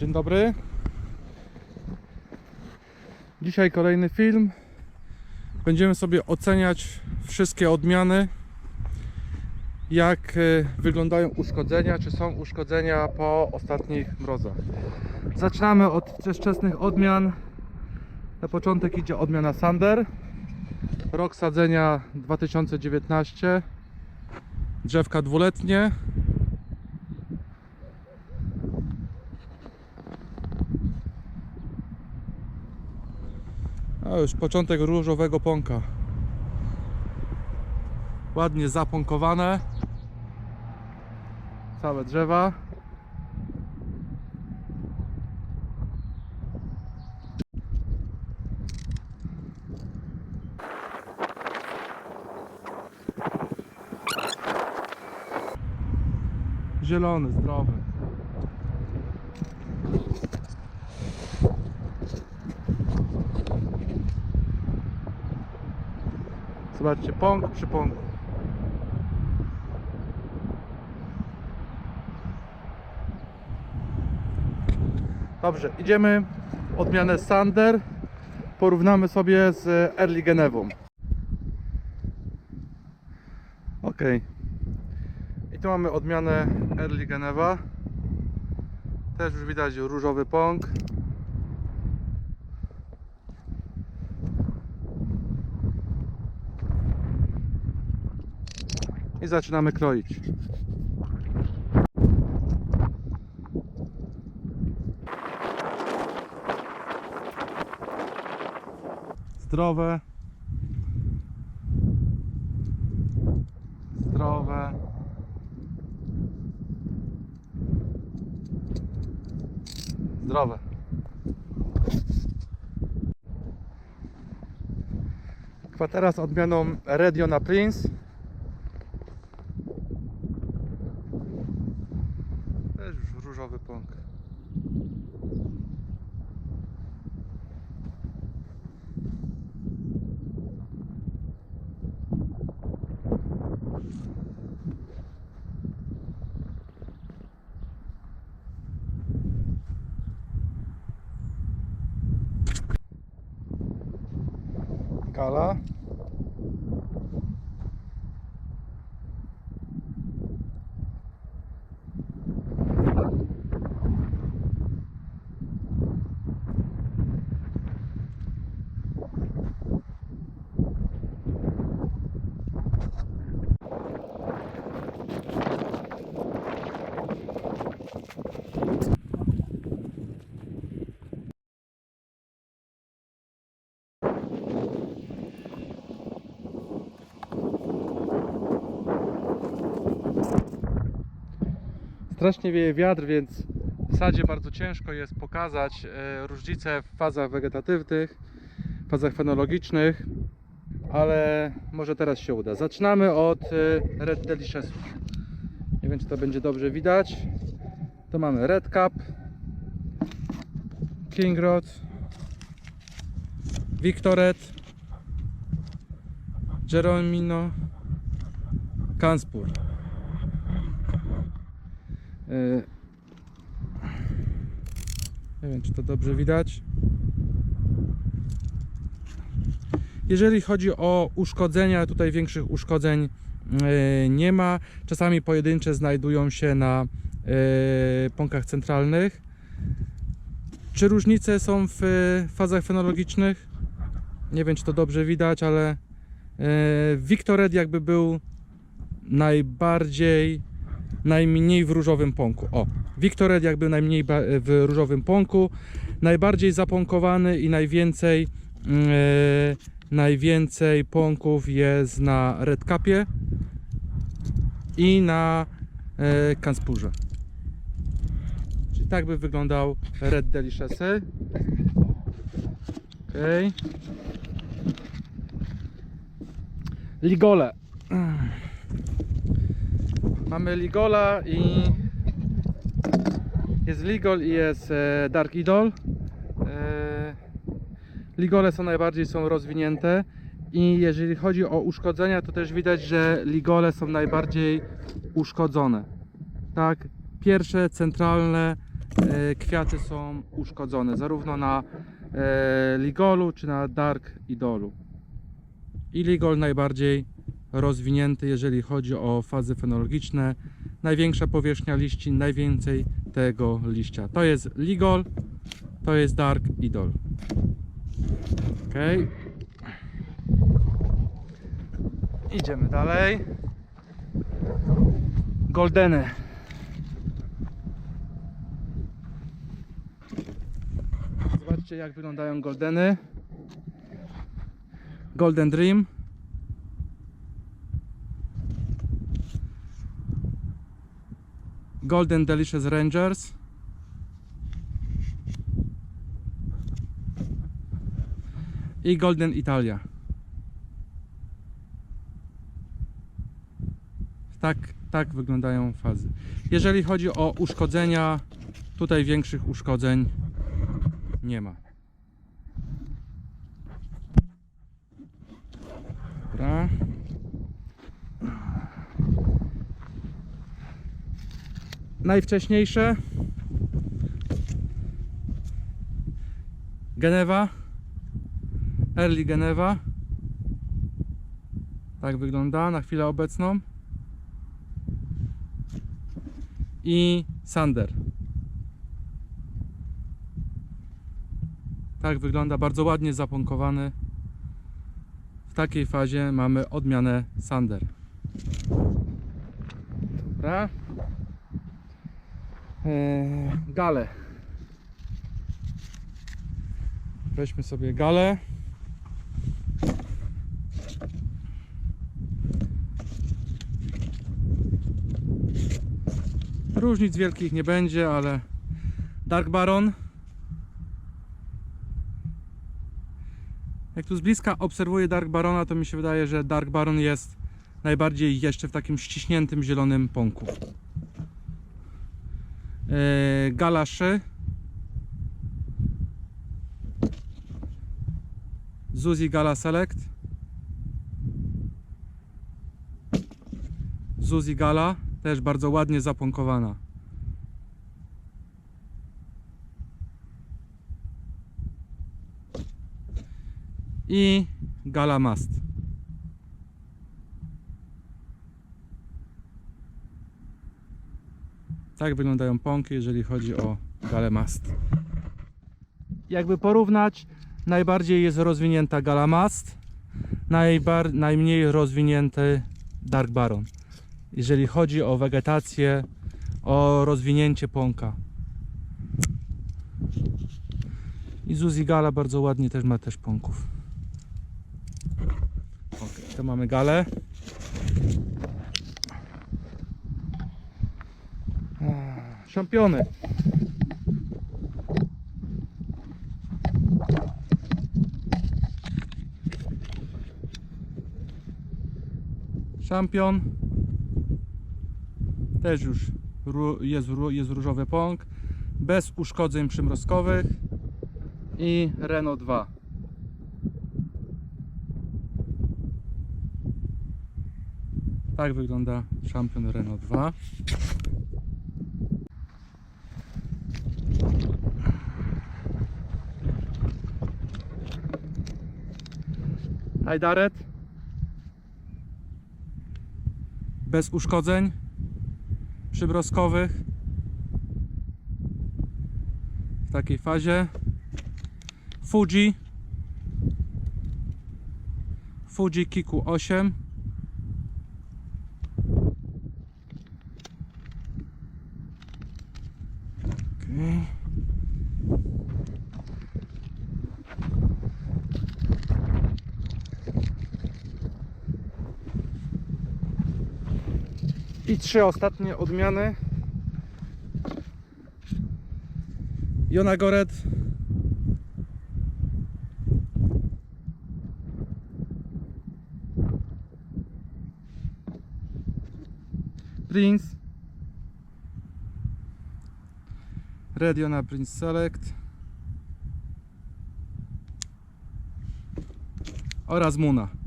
Dzień dobry. Dzisiaj kolejny film. Będziemy sobie oceniać wszystkie odmiany. Jak e, wyglądają uszkodzenia, czy są uszkodzenia po ostatnich mrozach. Zaczynamy od wczesnych odmian. Na początek idzie odmiana Sander. Rok sadzenia 2019. Drzewka dwuletnie. A już początek różowego pąka. Ładnie zapąkowane. Całe drzewa. Zielony, zdrowy. Zobaczcie, pąk przy pąku. Dobrze, idziemy odmianę Sander. Porównamy sobie z Early Genewą. Ok. I tu mamy odmianę Early Genewa. Też już widać różowy pąk. I zaczynamy kroić. Zdrowe. Zdrowe. Zdrowe. Kwatera z odmianą Rediona Prince. Też już różowy pąk. Gala. Strasznie wieje wiatr, więc w sadzie bardzo ciężko jest pokazać e, różnice w fazach wegetatywnych, fazach fenologicznych, ale może teraz się uda. Zaczynamy od e, Red Deliciousów. Nie wiem, czy to będzie dobrze widać. To mamy Red Cap, King Rod, Victoret, Jeromino, Kanspur. Yy, Nie wiem, czy to dobrze widać. Jeżeli chodzi o uszkodzenia, tutaj większych uszkodzeń yy, nie ma. Czasami pojedyncze znajdują się na yy, pąkach centralnych. Czy różnice są w fazach fenologicznych? Nie wiem, czy to dobrze widać, ale Victored jakby był najbardziej najmniej w różowym pąku. O, Victored jakby najmniej w różowym pąku, najbardziej zapąkowany i najwięcej e, najwięcej pąków jest na Red Capie i na e, Kanspurze. Czyli tak by wyglądał Red Delicious. Okej. Ligole. Mamy Ligola i jest Ligol i jest e, Dark Idol. E, Ligole są najbardziej są rozwinięte i jeżeli chodzi o uszkodzenia, to też widać, że Ligole są najbardziej uszkodzone. Tak, pierwsze centralne e, kwiaty są uszkodzone, zarówno na Ligolu czy na Dark Idolu. I Ligol najbardziej rozwinięty, jeżeli chodzi o fazy fenologiczne. Największa powierzchnia liści, najwięcej tego liścia. To jest Ligol, to jest Dark Idol. Ok. Idziemy dalej. Goldeny. Zobaczcie jak wyglądają goldeny. Golden Dream. Golden Delicious Rangers. I Golden Italia. Tak, tak wyglądają fazy. Jeżeli chodzi o uszkodzenia, tutaj większych uszkodzeń nie ma. Dobra. Najwcześniejsze. Genewa. Early Genewa. Tak wygląda na chwilę obecną. I Sander. Tak wygląda bardzo ładnie zaponkowany. W takiej fazie mamy odmianę Sander. Dobra gale weźmy sobie galę Różnic wielkich nie będzie, ale Dark Baron. Jak tu z bliska obserwuję Dark Barona, to mi się wydaje, że Dark Baron jest najbardziej jeszcze w takim ściśniętym zielonym pąku. Yy, Galaszy. Zuzi Gala Select. Zuzi Gala też bardzo ładnie zapąkowana. I Gala Mast. Tak wyglądają pąki, jeżeli chodzi o Galę Mast. Jakby porównać, najbardziej jest rozwinięta Gala Mast, najmniej rozwinięty Dark Baron jeżeli chodzi o wegetację, o rozwinięcie pąka. I Zuzi Gala bardzo ładnie też ma też pąków. Ok, to mamy galę. Szampiony. Szampion. Też już jest, jest różowy pąk. Bez uszkodzeń przymrozkowych. I Renault 2. Tak wygląda szampion Renault 2. Ajdaret. Bez uszkodzeń? Przybroskowych? W takiej fazie? Fuji? Fuji Kiku 8 I trzy ostatnie odmiany. Jonagoret. Prince. Red Jona Prince Select. Oraz Muna.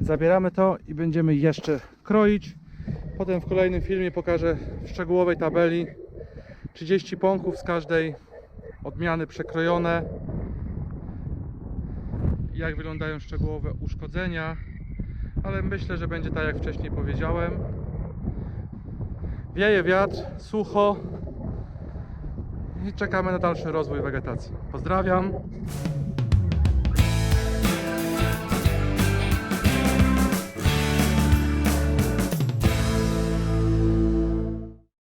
Zabieramy to i będziemy jeszcze kroić. Potem w kolejnym filmie pokażę w szczegółowej tabeli 30 pąków z każdej odmiany przekrojone. Jak wyglądają szczegółowe uszkodzenia. Ale myślę, że będzie tak jak wcześniej powiedziałem. Wieje wiatr, sucho i czekamy na dalszy rozwój wegetacji. Pozdrawiam.